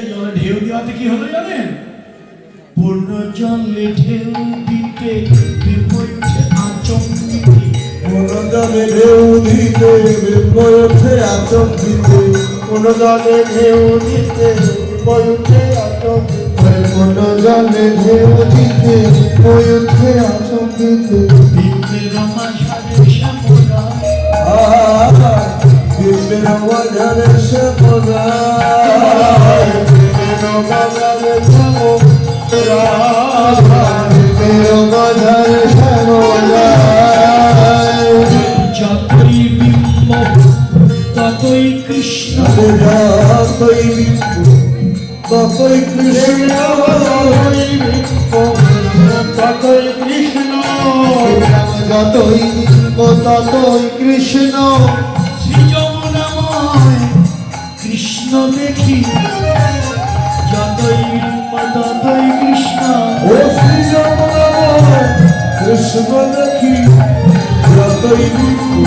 জলে ঢেউ দেওয়াতে কি হলো জানেন? পূর্ণ জলে ঢেউ দিতে বিপয় উঠে আচম্বিতে। মনোজনে ঢেউ দিতে আচম্বিতে। মনোজনে ঢেউ দিতে আচম্বিতে। ঢেউ আচম্বিতে। শ্যামরায় বিপ্রের মাঝারে শ্যামরায় বিপ্রের মাঝারে শ্যামরায় যতই বিম্ব ততই কৃষ্ণ ততই কৃষ্ণ ততই কৃষ্ণ যতই বিপ্র ততই কৃষ্ণ কৃষ্ণ দেখি কৃষ্ণ দেখি যতই বিপ্র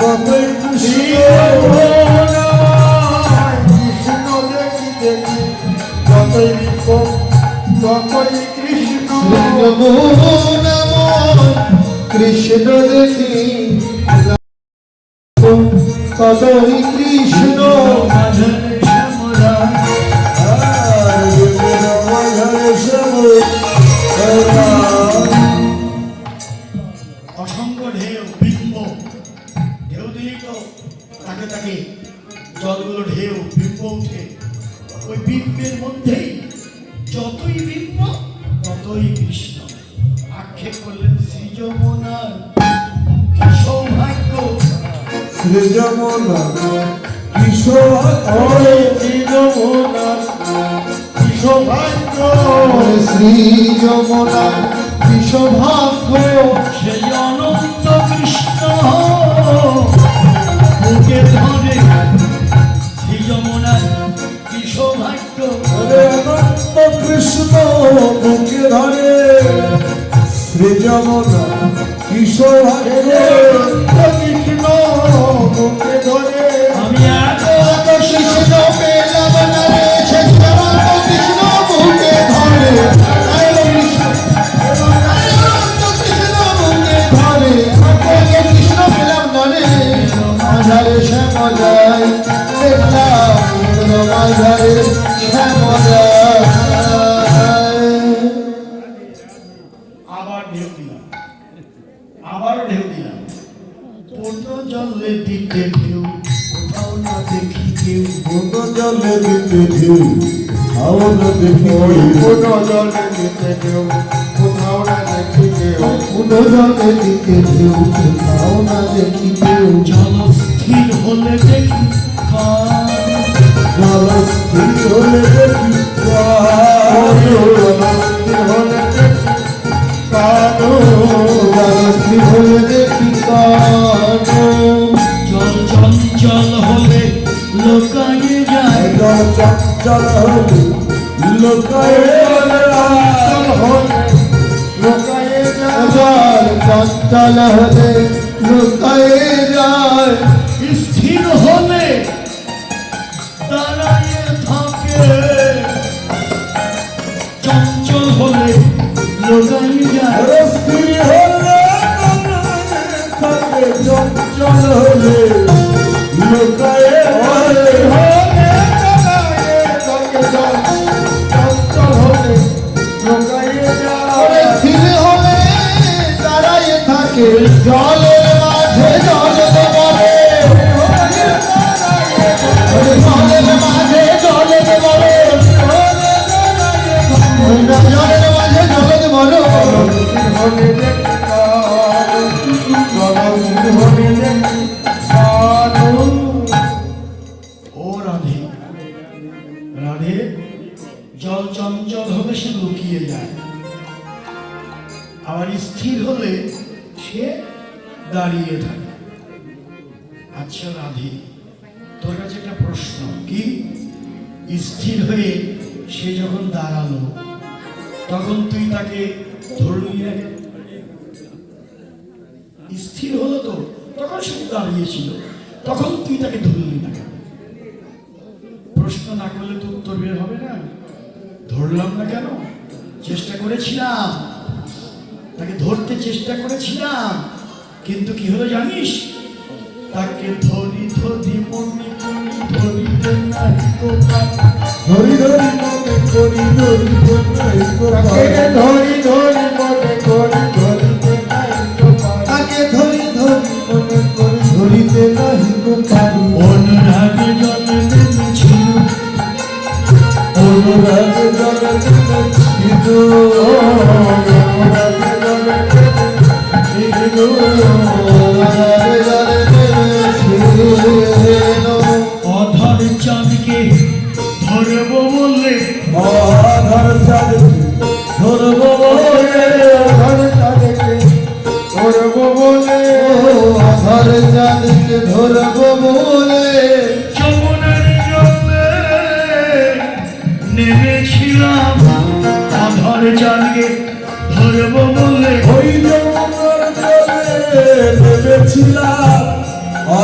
ততই কৃষ্ণ কৃষ্ণ দেখি। দেখি কৃষ্ণ দেখি ততই কৃষ্ণ যতই বিম্ব ততই কৃষ্ণ আক্ষেপ করলেন শ্রী যমুনার কি সৌভাগ্য। কিশোর ওরে শ্রীজমনা কিশোভাগ্য শ্রী যমুনা সেই শ্রীজমনা কিশোর কৃষ্ণ দিতে ঢেউ কোথাও না দেখি কেউ। কোন জলে দিতে ঢেউ খাও না দেখি কোন জলে দিতে ঢেউ কোথাও না দেখি কেউ। কোন জলে দিতে ঢেউ কোথাও না দেখি কেউ। জল স্থির হলে দেখি। জল স্থির হলে দেখি লোকায়ে চঞ্চল হলে লোকায়ে যায় স্থির হলে দাঁড়াইয়ে থাকে চঞ্চল হলে লোকায়ে স্থির হলে দাঁড়াইয়ে থাকে জলের মাঝে জল বলে জলের মাঝে জলে বলে জলের মাঝে জলে বলো আবার স্থির হলে সে দাঁড়িয়ে থাকে। আচ্ছা রাধে, তোর কাছে একটা প্রশ্ন। কি? স্থির হয়ে সে যখন দাঁড়াল, তখন তুই তাকে ধরলি না স্থির হলো তো, তখন সে দাঁড়িয়েছিল। তখন তুই তাকে ধরলি না? প্রশ্ন না করলে তো উত্তর বের হবে না। ধরলাম না কেন? চেষ্টা করেছিলাম। চেষ্টা করেছিলাম কিন্তু কি হলো জানিস? তাকে ধরি ধরি মনে করি ধরিতে নাই ধরি ধরি মনে করি ধরি ধরি ধরি ধরি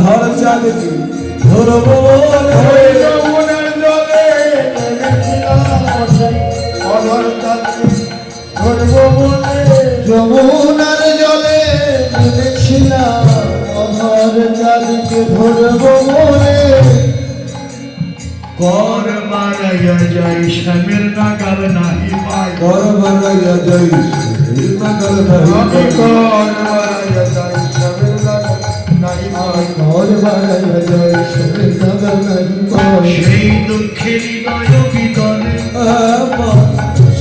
আধার চাঁদকে ধরবো যমুনার জলে নেমেছিলাম অধর তাদেরকে ধরবো বলে যমুনার জলে নেমেছিলাম আধার চাঁদকে ধরবো বলে কর মারাইয়া যাই শ্যামের নাগাল নাহি পাই। যাই কর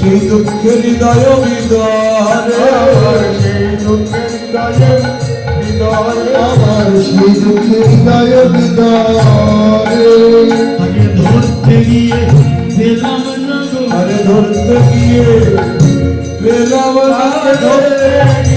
সেই দুঃখের হৃদয় বিদরে আমার সেই দুঃখের হৃদয়ে হৃদয়ে আমার সেই দুঃখের হৃদয় বিদরে ধরতে গিয়ে আরে ধরতে গিয়ে ধরতে পেলাম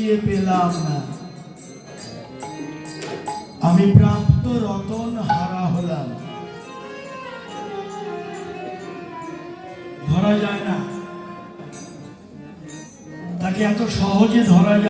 গিয়ে পেলাম না। আমি প্রাপ্ত রতন হারা হলাম। ধরা যায় না। তাকে এত সহজে ধরা যায়